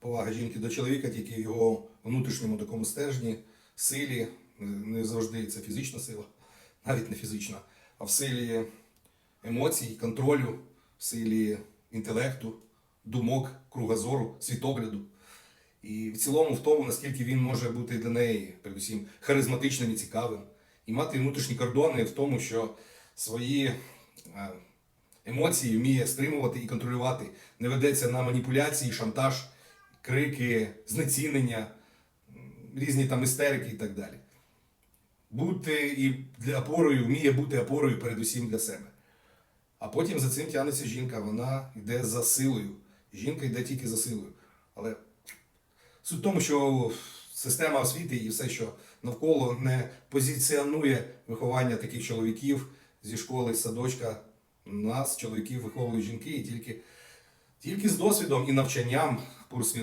повага жінки до чоловіка тільки в його внутрішньому такому стержні, силі, не завжди це фізична сила, навіть не фізична, а в силі емоцій, контролю, в силі інтелекту, думок, кругозору, світогляду. І в цілому в тому, наскільки він може бути для неї, передусім, харизматичним і цікавим, і мати внутрішні кордони в тому, що свої е, емоції вміє стримувати і контролювати, не ведеться на маніпуляції, шантаж, крики, знецінення, різні там істерики і так далі. Бути і для опорою, вміє бути опорою передусім для себе. А потім за цим тягнеться жінка, вона йде за силою. Жінка йде тільки за силою. Але суть в тому, що система освіти і все, що навколо не позиціонує виховання таких чоловіків зі школи, з садочка. Нас, чоловіків, виховують жінки, і тільки, тільки з досвідом і навчанням курс